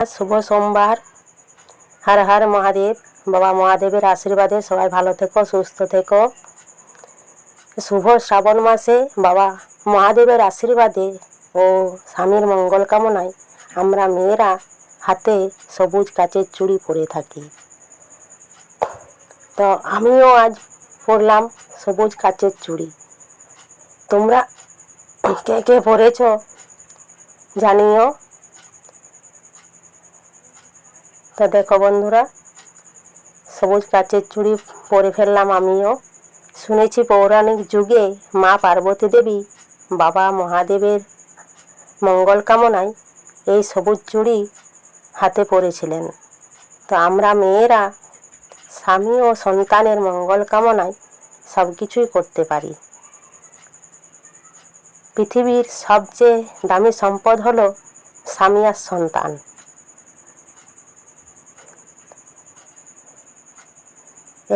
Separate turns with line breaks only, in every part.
শুভ সোমবার। হর হর মহাদেব। বাবা মহাদেবের আশীর্বাদে সবাই ভালো থেকো, সুস্থ থেকো। শুভ শ্রাবণ মাসে বাবা মহাদেবের আশীর্বাদে ও স্বামীর মঙ্গল কামনায় আমরা মেয়েরা হাতে সবুজ কাচের চুড়ি পরে থাকি। তো আমিও আজ পরলাম সবুজ কাচের চুড়ি। তোমরা কে কে পরেছ জানিও। তো দেখো বন্ধুরা, সবুজ কাচের চুড়ি পরে ফেললাম আমিও। শুনেছি পৌরাণিক যুগে মা পার্বতী দেবী বাবা মহাদেবের মঙ্গল কামনায় এই সবুজ চুড়ি হাতে পরেছিলেন। তো আমরা মেয়েরা, স্বামী ও সন্তানের মঙ্গল কামনায় সব কিছুই করতে পারি। পৃথিবীর সবচেয়ে দামি সম্পদ হলো স্বামী আর সন্তান।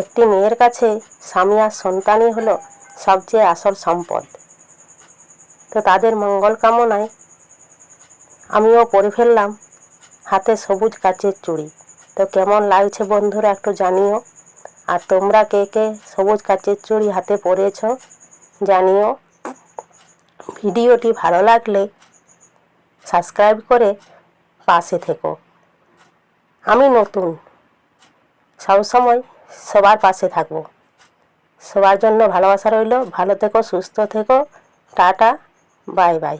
একটি মেয়ের কাছে স্বামী আর সন্তানই হলো সবচেয়ে আসল সম্পদ। তো তাদের মঙ্গল কামনায় আমিও পরে ফেললাম হাতে সবুজ কাচের চুড়ি। তো কেমন লাগছে বন্ধুরা একটু জানিও। আর তোমরা কে কে সবুজ কাচের চুড়ি হাতে পরেছ জানিও। ভিডিওটি ভালো লাগলে সাবস্ক্রাইব করে পাশে থেকো। আমি নতুন সবসময় সবার পাশে থাকব। সবার জন্য ভালোবাসা রইল। ভালো থেকো সুস্থ থেকো। Tata bye bye.